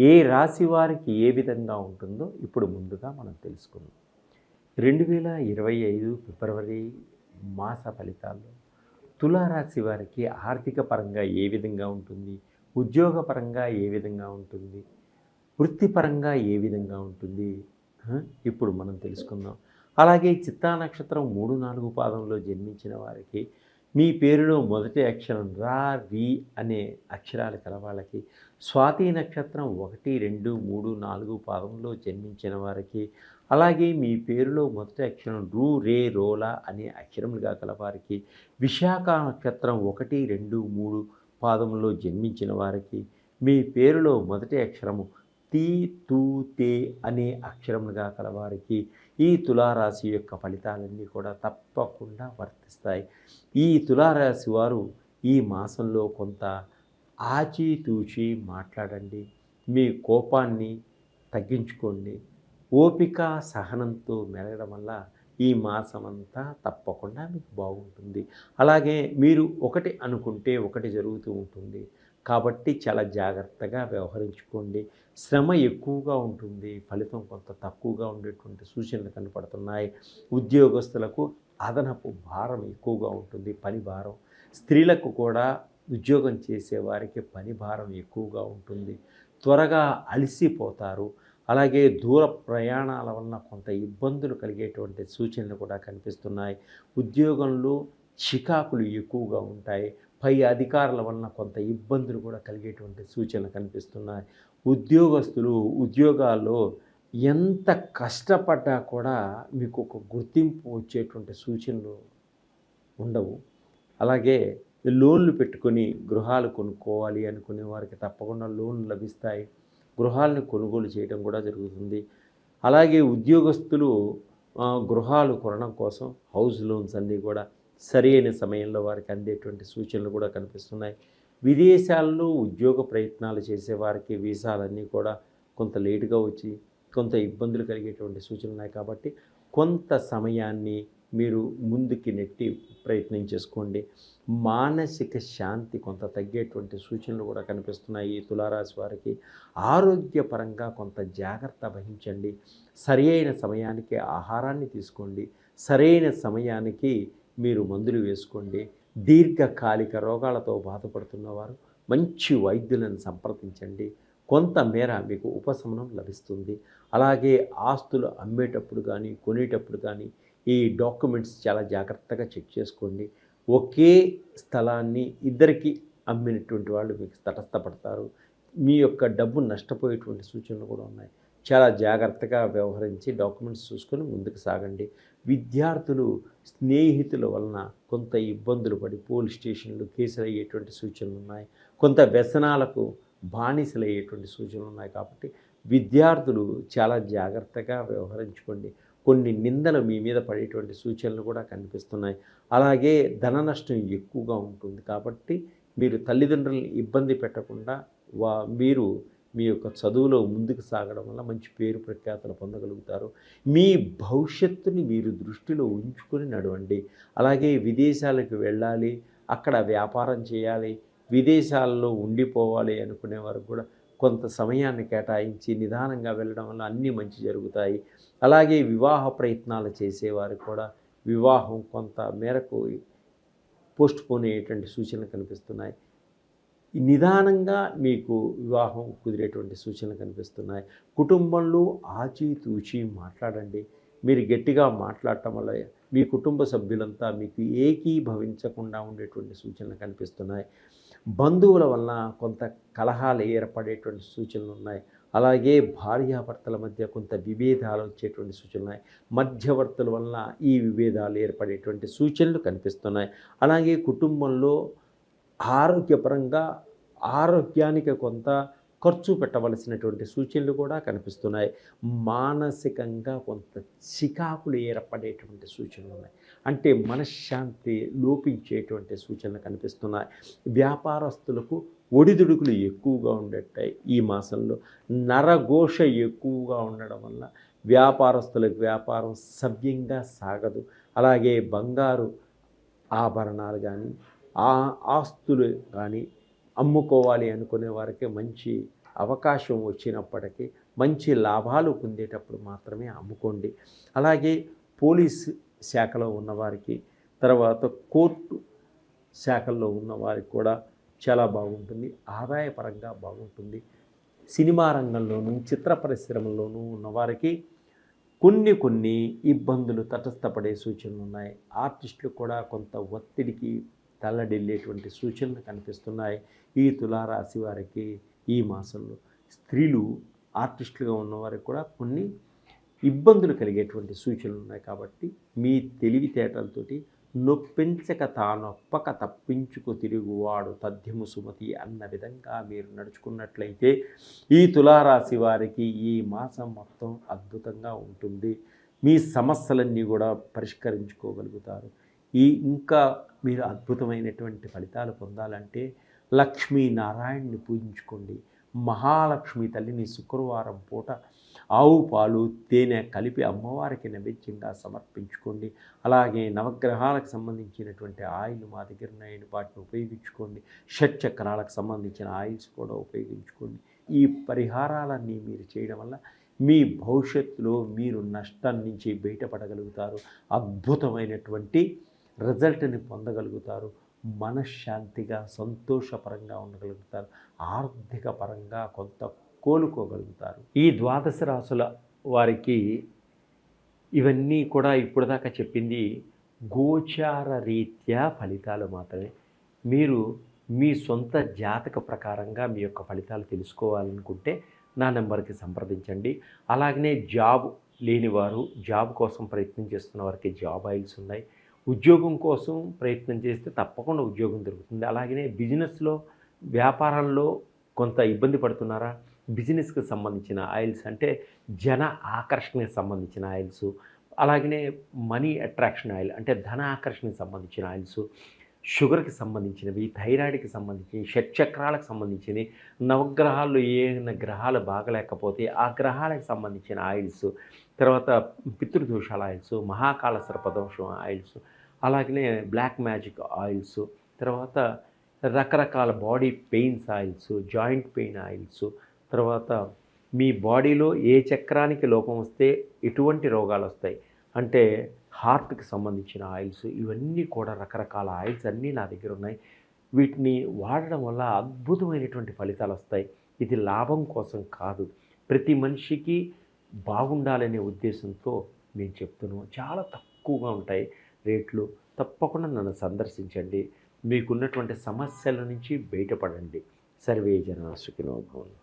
ఏ రాశి వారికి ఏ విధంగా ఉంటుందో ఇప్పుడు ముందుగా మనం తెలుసుకుందాం. రెండు వేల ఇరవై ఐదు ఫిబ్రవరి మాస ఫలితాల్లో తులారాశి వారికి ఆర్థిక పరంగా ఏ విధంగా ఉంటుంది? ఉద్యోగపరంగా ఏ విధంగా ఉంటుంది? వృత్తిపరంగా ఏ విధంగా ఉంటుంది? ఇప్పుడు మనం తెలుసుకుందాం. అలాగే చిత్తా నక్షత్రం మూడు నాలుగు పాదంలో జన్మించిన వారికి మీ పేరులో మొదటి అక్షరం రా రి అనే అక్షరాలు కలవాళ్ళకి స్వాతి నక్షత్రం ఒకటి రెండు మూడు నాలుగు పాదంలో జన్మించిన వారికి అలాగే మీ పేరులో మొదటి అక్షరం రు రే రోలా అనే అక్షరములుగా కలవారికి విశాఖ నక్షత్రం ఒకటి రెండు మూడు పాదంలో జన్మించిన వారికి మీ పేరులో మొదటి అక్షరము తీ తూ తే అనే అక్షరములుగా కలవారికి ఈ తులారాశి యొక్క ఫలితాలన్నీ కూడా తప్పకుండా వర్తిస్తాయి. ఈ తులారాశి వారు ఈ మాసంలో కొంత ఆచితూచి మాట్లాడండి మీ కోపాన్ని తగ్గించుకోండి ఓపిక సహనంతో మెరగడం వల్ల ఈ మాసం అంతా తప్పకుండా మీకు బాగుంటుంది. అలాగే మీరు ఒకటి అనుకుంటే ఒకటి జరుగుతూ ఉంటుంది. కాబట్టి చాలా జాగ్రత్తగా వ్యవహరించుకోండి. శ్రమ ఎక్కువగా ఉంటుంది. ఫలితం కొంత తక్కువగా ఉండేటువంటి సూచనలు కనపడుతున్నాయి. ఉద్యోగస్తులకు అదనపు భారం ఎక్కువగా ఉంటుంది. పని భారం. స్త్రీలకు కూడా ఉద్యోగం చేసేవారికి పని భారం ఎక్కువగా ఉంటుంది. త్వరగా అలసిపోతారు. అలాగే దూర ప్రయాణాల వలన కొంత ఇబ్బందులు కలిగేటువంటి సూచనలు కూడా కనిపిస్తున్నాయి. ఉద్యోగంలో చికాకులు ఎక్కువగా ఉంటాయి. పై అధికారుల వలన కొంత ఇబ్బందులు కూడా కలిగేటువంటి సూచనలు కనిపిస్తున్నాయి. ఉద్యోగస్తులు ఉద్యోగాల్లో ఎంత కష్టపడ్డా కూడా మీకు ఒక గుర్తింపు వచ్చేటువంటి సూచనలు ఉండవు. అలాగే లోన్లు పెట్టుకొని గృహాలు కొనుక్కోవాలి అనుకునే వారికి తప్పకుండా లోన్లు లభిస్తాయి. గృహాలను కొనుగోలు చేయడం కూడా జరుగుతుంది. అలాగే ఉద్యోగస్తులు గృహాలు కొనడం కోసం హౌస్ లోన్స్ అన్నీ కూడా సరైన సమయంలో వారికి అందేటువంటి సూచనలు కూడా కనిపిస్తున్నాయి. విదేశాల్లో ఉద్యోగ ప్రయత్నాలు చేసే వారికి వీసాలన్నీ కూడా కొంత లేటుగా వచ్చి కొంత ఇబ్బందులు కలిగేటువంటి సూచనలు ఉన్నాయి కాబట్టి కొంత సమయాన్ని మీరు ముందుకి నెట్టి ప్రయత్నం చేసుకోండి. మానసిక శాంతి కొంత తగ్గేటువంటి సూచనలు కూడా కనిపిస్తున్నాయి ఈ తులారాశి వారికి. ఆరోగ్యపరంగా కొంత జాగ్రత్త వహించండి. సరి అయిన సమయానికి ఆహారాన్ని తీసుకోండి. సరైన సమయానికి మీరు మందులు వేసుకోండి. దీర్ఘకాలిక రోగాలతో బాధపడుతున్నవారు మంచి వైద్యులను సంప్రదించండి. కొంత మేర మీకు ఉపశమనం లభిస్తుంది. అలాగే ఆస్తులు అమ్మేటప్పుడు కానీ కొనేటప్పుడు కానీ ఈ డాక్యుమెంట్స్ చాలా జాగ్రత్తగా చెక్ చేసుకోండి. ఒకే స్థలాన్ని ఇద్దరికి అమ్మినటువంటి వాళ్ళు మీకు తటస్థపడతారు. మీ యొక్క డబ్బు నష్టపోయేటువంటి సూచనలు కూడా ఉన్నాయి. చాలా జాగ్రత్తగా వ్యవహరించి డాక్యుమెంట్స్ చూసుకొని ముందుకు సాగండి. విద్యార్థులు స్నేహితుల వలన కొంత ఇబ్బందులు పడి పోలీస్ స్టేషన్లు కేసులు అయ్యేటువంటి సూచనలు ఉన్నాయి. కొంత వ్యసనాలకు బానిసలు అయ్యేటువంటి సూచనలు ఉన్నాయి కాబట్టి విద్యార్థులు చాలా జాగ్రత్తగా వ్యవహరించుకోండి. కొన్ని నిందలు మీ మీద పడేటువంటి సూచనలు కూడా కనిపిస్తున్నాయి. అలాగే ధన నష్టం ఎక్కువగా ఉంటుంది కాబట్టి మీరు తల్లిదండ్రులను ఇబ్బంది పెట్టకుండా వా మీరు మీ యొక్క చదువులో ముందుకు సాగడం వల్ల మంచి పేరు ప్రఖ్యాతలు పొందగలుగుతారు. మీ భవిష్యత్తుని మీరు దృష్టిలో ఉంచుకొని నడవండి. అలాగే విదేశాలకు వెళ్ళాలి అక్కడ వ్యాపారం చేయాలి విదేశాల్లో ఉండిపోవాలి అనుకునే వారు కూడా కొంత సమయాన్ని కేటాయించి నిదానంగా వెళ్ళడం వల్ల అన్నీ మంచి జరుగుతాయి. అలాగే వివాహ ప్రయత్నాలు చేసేవారు కూడా వివాహం కొంత మేరకు పోస్ట్ పోన్ అయ్యేటువంటి సూచనలు కనిపిస్తున్నాయి. నిదానంగా మీకు వివాహం కుదిరేటువంటి సూచనలు కనిపిస్తున్నాయి. కుటుంబంలో ఆచితూచి మాట్లాడండి. మీరు గట్టిగా మాట్లాడటం వల్ల మీ కుటుంబ సభ్యులంతా మీకు ఏకీభవించకుండా ఉండేటువంటి సూచనలు కనిపిస్తున్నాయి. బంధువుల వలన కొంత కలహాలు ఏర్పడేటువంటి సూచనలు ఉన్నాయి. అలాగే భార్యాభర్తల మధ్య కొంత విభేదాలు వచ్చేటువంటి సూచనలు ఉన్నాయి. మధ్యవర్తుల వలన ఈ విభేదాలు ఏర్పడేటువంటి సూచనలు కనిపిస్తున్నాయి. అలాగే కుటుంబంలో ఆరోగ్యపరంగా ఆరోగ్యానికి కొంత ఖర్చు పెట్టవలసినటువంటి సూచనలు కూడా కనిపిస్తున్నాయి. మానసికంగా కొంత చికాకులు ఏర్పడేటువంటి సూచనలు ఉన్నాయి. అంటే మనశ్శాంతి లోపించేటువంటి సూచనలు కనిపిస్తున్నాయి. వ్యాపారస్తులకు ఒడిదుడుకులు ఎక్కువగా ఉండేటాయి ఈ మాసంలో. నరఘోష ఎక్కువగా ఉండడం వల్ల వ్యాపారస్తులకు వ్యాపారం సవ్యంగా సాగదు. అలాగే బంగారు ఆభరణాలు కానీ ఆ ఆస్తులు కానీ అమ్ముకోవాలి అనుకునే వారికి మంచి అవకాశం వచ్చినప్పటికీ మంచి లాభాలు పొందేటప్పుడు మాత్రమే అమ్ముకోండి. అలాగే పోలీస్ శాఖలో ఉన్నవారికి తర్వాత కోర్టు శాఖల్లో ఉన్నవారికి కూడా చాలా బాగుంటుంది. ఆదాయపరంగా బాగుంటుంది. సినిమా రంగంలోనూ చిత్ర పరిశ్రమలోనూ ఉన్నవారికి కొన్ని కొన్ని ఇబ్బందులు తటస్థపడే సూచనలు ఉన్నాయి. ఆర్టిస్టులు కూడా కొంత ఒత్తిడికి తల్లడిల్లేటువంటి సూచనలు కనిపిస్తున్నాయి ఈ తులారాశి వారికి ఈ మాసంలో. స్త్రీలు ఆర్టిస్టులుగా ఉన్నవారికి కూడా కొన్ని ఇబ్బందులు కలిగేటువంటి సూచనలు ఉన్నాయి కాబట్టి మీ తెలివితేటలతోటి నొప్పించక తానొప్పక తప్పించుకు తిరుగువాడు తథ్యము సుమతి అన్న విధంగా మీరు నడుచుకున్నట్లయితే ఈ తులారాశి వారికి ఈ మాసం మొత్తం అద్భుతంగా ఉంటుంది. మీ సమస్యలన్నీ కూడా పరిష్కరించుకోగలుగుతారు. ఈ ఇంకా మీరు అద్భుతమైనటువంటి ఫలితాలు పొందాలంటే లక్ష్మీనారాయణ్ని పూజించుకోండి. మహాలక్ష్మి తల్లిని శుక్రవారం పూట ఆవు పాలు తేనె కలిపి అమ్మవారికి నైవేద్యంగా సమర్పించుకోండి. అలాగే నవగ్రహాలకు సంబంధించినటువంటి ఆయిల్ మా దగ్గర ఉన్నాయని వాటిని ఉపయోగించుకోండి. షట్చక్రాలకు సంబంధించిన ఆయిల్స్ కూడా ఉపయోగించుకోండి. ఈ పరిహారాలన్నీ మీరు చేయడం వల్ల మీ భవిష్యత్తులో మీరు నష్టం నుంచి బయటపడగలుగుతారు. అద్భుతమైనటువంటి రిజల్ట్ని పొందగలుగుతారు. మనశ్శాంతిగా సంతోషపరంగా ఉండగలుగుతారు. ఆర్థిక పరంగా కొంత కోలుకోగలుగుతారు. ఈ ద్వాదశ రాసుల వారికి ఇవన్నీ కూడా ఇప్పుడు దాకా చెప్పింది గోచార రీత్యా ఫలితాలు మాత్రమే. మీరు మీ సొంత జాతక ప్రకారంగా మీ యొక్క ఫలితాలు తెలుసుకోవాలనుకుంటే నా నెంబర్కి సంప్రదించండి. అలాగనే జాబ్ లేనివారు జాబ్ కోసం ప్రయత్నం చేస్తున్న వారికి జాబ్ ఆయిల్స్ ఉన్నాయి. ఉద్యోగం కోసం ప్రయత్నం చేస్తే తప్పకుండా ఉద్యోగం దొరుకుతుంది. అలాగనే బిజినెస్లో వ్యాపారంలో కొంత ఇబ్బంది పడుతున్నారా? బిజినెస్కి సంబంధించిన ఆయిల్స్ అంటే జన ఆకర్షణకి సంబంధించిన ఆయిల్స్ అలాగనే మనీ అట్రాక్షన్ ఆయిల్ అంటే ధన ఆకర్షణకి సంబంధించిన ఆయిల్స్ షుగర్కి సంబంధించినవి థైరాయిడ్కి సంబంధించినవి షట్చక్రాలకు సంబంధించినవి నవగ్రహాల్లో ఏ గ్రహాలు బాగలేకపోతే ఆ గ్రహాలకు సంబంధించిన ఆయిల్స్ తర్వాత పితృదోషాల ఆయిల్స్ మహాకాల సర్పదోషం ఆయిల్స్ అలాగనే బ్లాక్ మ్యాజిక్ ఆయిల్స్ తర్వాత రకరకాల body pains oils joint pain oils తర్వాత మీ బాడీలో ఏ చక్రానికి లోపం వస్తే ఎటువంటి రోగాలు వస్తాయి? అంటే హార్ట్కి సంబంధించిన ఆయిల్స్ ఇవన్నీ కూడా రకరకాల ఆయిల్స్ అన్నీ నా దగ్గర ఉన్నాయి. వీటిని వాడడం వల్ల అద్భుతమైనటువంటి ఫలితాలు వస్తాయి. ఇది లాభం కోసం కాదు. ప్రతి మనిషికి బాగుండాలనే ఉద్దేశంతో నేను చెప్తున్నాను చాలా తక్కువగా ఉంటాయి రేట్లు. తప్పకుండా నన్ను సందర్శించండి. మీకున్నటువంటి సమస్యల నుంచి బయటపడండి. సర్వే జన సుఖినోభవన్